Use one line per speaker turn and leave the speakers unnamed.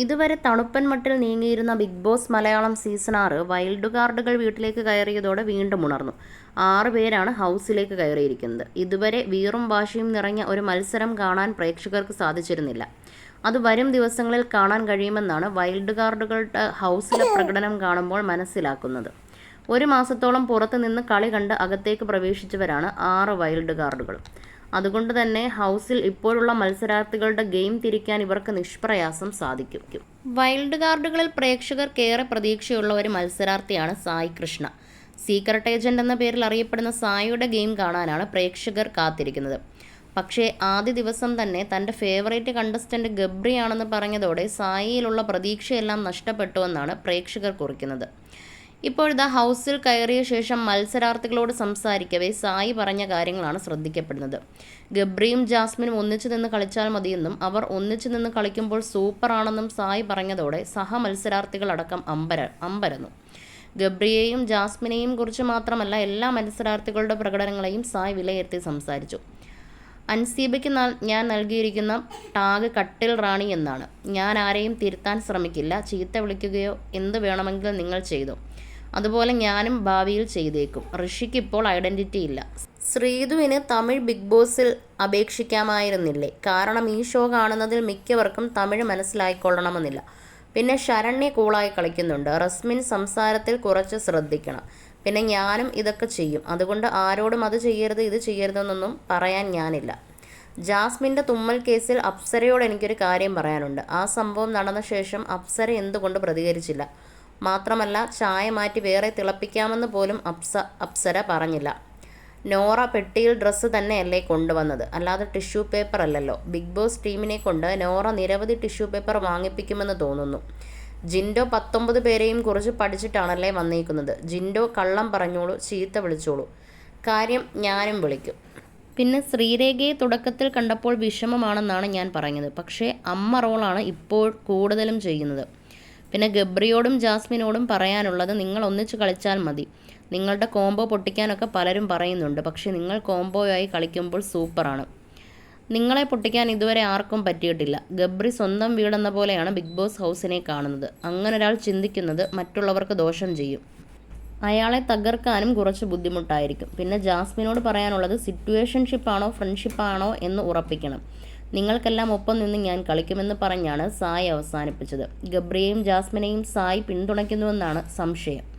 ഇതുവരെ തണുപ്പൻ മട്ടിൽ നീങ്ങിയിരുന്ന ബിഗ് ബോസ് മലയാളം സീസൺ ആറ് വൈൽഡ് കാർഡുകൾ വീട്ടിലേക്ക് കയറിയതോടെ വീണ്ടും ഉണർന്നു. ആറ് പേരാണ് ഹൗസിലേക്ക് കയറിയിരിക്കുന്നത്. ഇതുവരെ വീറും വാശിയും നിറഞ്ഞ ഒരു മത്സരം കാണാൻ പ്രേക്ഷകർക്ക് സാധിച്ചിരുന്നില്ല. അത് വരും ദിവസങ്ങളിൽ കാണാൻ കഴിയുമെന്നാണ് വൈൽഡ് കാർഡുകളുടെ ഹൗസിലെ പ്രകടനം കാണുമ്പോൾ മനസ്സിലാക്കുന്നത്. ഒരു മാസത്തോളം പുറത്തുനിന്ന് കളി കണ്ട് അകത്തേക്ക് പ്രവേശിച്ചവരാണ് ആറ് വൈൽഡ് കാർഡുകൾ അതുകൊണ്ട് തന്നെ ഹൗസിൽ ഇപ്പോഴുള്ള മത്സരാർത്ഥികളുടെ ഗെയിം തിരിക്കാൻ ഇവർക്ക് നിഷ്പ്രയാസം സാധിക്കും. വൈൽഡ് കാർഡുകളിൽ പ്രേക്ഷകർക്കേറെ പ്രതീക്ഷയുള്ള ഒരു മത്സരാർത്ഥിയാണ് സായി കൃഷ്ണ. സീക്രട്ട് ഏജന്റ് എന്ന പേരിൽ അറിയപ്പെടുന്ന സായിയുടെ ഗെയിം കാണാനാണ് പ്രേക്ഷകർ കാത്തിരിക്കുന്നത്. പക്ഷേ ആദ്യ ദിവസം തന്നെ തന്റെ ഫേവറേറ്റ് കണ്ടസ്റ്റന്റ് ഗബ്രിയാണെന്ന് പറഞ്ഞതോടെ സായിയിലുള്ള പ്രതീക്ഷയെല്ലാം നഷ്ടപ്പെട്ടുവെന്നാണ് പ്രേക്ഷകർ കുറിക്കുന്നത്. ഇപ്പോഴിതാ ഹൗസിൽ കയറിയ ശേഷം മത്സരാർത്ഥികളോട് സംസാരിക്കവേ സായി പറഞ്ഞ കാര്യങ്ങളാണ് ശ്രദ്ധിക്കപ്പെടുന്നത്. ഗബ്രിയും ജാസ്മിനും ഒന്നിച്ചു നിന്ന് കളിച്ചാൽ മതിയെന്നും അവർ ഒന്നിച്ചു നിന്ന് കളിക്കുമ്പോൾ സൂപ്പറാണെന്നും സായി പറഞ്ഞതോടെ സഹ മത്സരാർത്ഥികളടക്കം അമ്പര അമ്പരന്നു. ഗബ്രിയെയും ജാസ്മിനെയും കുറിച്ച് മാത്രമല്ല എല്ലാ മത്സരാർത്ഥികളുടെ പ്രകടനങ്ങളെയും സായ് വിലയിരുത്തി സംസാരിച്ചു. അൻസീബയ്ക്ക് ഞാൻ നൽകിയിരിക്കുന്ന ടാഗ് കട്ടിൽ റാണി എന്നാണ്. ഞാൻ ആരെയും തിരുത്താൻ ശ്രമിക്കില്ല. ചീത്ത വിളിക്കുകയോ എന്ത് വേണമെങ്കിലും നിങ്ങൾ ചെയ്തു. അതുപോലെ ഞാനും ഭാവിയിൽ ചെയ്തേക്കും. ഋഷിക്ക് ഇപ്പോൾ ഐഡന്റിറ്റി ഇല്ല. ശ്രീധുവിന് തമിഴ് ബിഗ് ബോസിൽ അപേക്ഷിക്കാമായിരുന്നില്ലേ? കാരണം ഈ ഷോ കാണുന്നതിൽ മിക്കവർക്കും തമിഴ് മനസ്സിലായിക്കൊള്ളണമെന്നില്ല. പിന്നെ ശരണ്യ കൂളായി കളിക്കുന്നുണ്ട്. റസ്മിൻ സംസാരത്തിൽ കുറച്ച് ശ്രദ്ധിക്കണം. പിന്നെ ഞാനും ഇതൊക്കെ ചെയ്യും. അതുകൊണ്ട് ആരോടും അത് ചെയ്യരുത് ഇത് ചെയ്യരുതെന്നൊന്നും പറയാൻ ഞാനില്ല. ജാസ്മിന്റെ തുമ്മൽ കേസിൽ അപ്സരയോട് എനിക്കൊരു കാര്യം പറയാനുണ്ട്. ആ സംഭവം നടന്ന ശേഷം അപ്സര എന്തുകൊണ്ട് പ്രതികരിച്ചില്ല? മാത്രമല്ല ചായ മാറ്റി വേറെ തിളപ്പിക്കാമെന്ന് പോലും അപ്സ അപ്സര പറഞ്ഞില്ല. നോറ പെട്ടിയിൽ ഡ്രസ്സ് തന്നെയല്ലേ കൊണ്ടുവന്നത്? അല്ലാതെ ടിഷ്യൂ പേപ്പർ അല്ലല്ലോ. ബിഗ് ബോസ് ടീമിനെ കൊണ്ട് നോറ നിരവധി ടിഷ്യൂ പേപ്പർ വാങ്ങിപ്പിക്കുമെന്ന് തോന്നുന്നു. ജിൻഡോ പത്തൊമ്പത് പേരെയും കുറിച്ച് പഠിച്ചിട്ടാണല്ലേ വന്നേക്കുന്നത്. ജിൻഡോ കള്ളം പറഞ്ഞോളൂ ചീത്ത വിളിച്ചോളൂ. കാര്യം ഞാനും വിളിക്കും. പിന്നെ ശ്രീരേഖയെ തുടക്കത്തിൽ കണ്ടപ്പോൾ വിഷമമാണെന്നാണ് ഞാൻ പറഞ്ഞത് പക്ഷേ അമ്മ റോളാണ് ഇപ്പോൾ കൂടുതലും ചെയ്യുന്നത്. പിന്നെ ഗബ്രിയോടും ജാസ്മിനോടും പറയാനുള്ളത് നിങ്ങൾ ഒന്നിച്ച് കളിച്ചാൽ മതി. നിങ്ങളുടെ കോംബോ പൊട്ടിക്കാനൊക്കെ പലരും പറയുന്നുണ്ട്. പക്ഷേ നിങ്ങൾ കോംബോയായി കളിക്കുമ്പോൾ സൂപ്പറാണ്. നിങ്ങളെ പൊട്ടിക്കാൻ ഇതുവരെ ആർക്കും പറ്റിയിട്ടില്ല. ഗബ്രി സ്വന്തം വീടെന്ന പോലെയാണ് ബിഗ് ബോസ് ഹൗസിനെ കാണുന്നത്. അങ്ങനെ ഒരാൾ ചിന്തിക്കുന്നത് മറ്റുള്ളവർക്ക് ദോഷം ചെയ്യും. അയാളെ തകർക്കാനും കുറച്ച് ബുദ്ധിമുട്ടായിരിക്കും. പിന്നെ ജാസ്മിനോട് പറയാനുള്ളത് സിറ്റുവേഷൻഷിപ്പാണോ ഫ്രണ്ട്ഷിപ്പാണോ എന്ന് ഉറപ്പിക്കണം. നിങ്ങൾക്കെല്ലാം ഒപ്പം നിന്ന് ഞാൻ കളിക്കുമെന്ന് പറഞ്ഞാണ് സായ് അവസാനിപ്പിച്ചത്. ഗബ്രിയെയും ജാസ്മിനെയും സായ് പിന്തുണയ്ക്കുന്നുവെന്നാണ് സംശയം.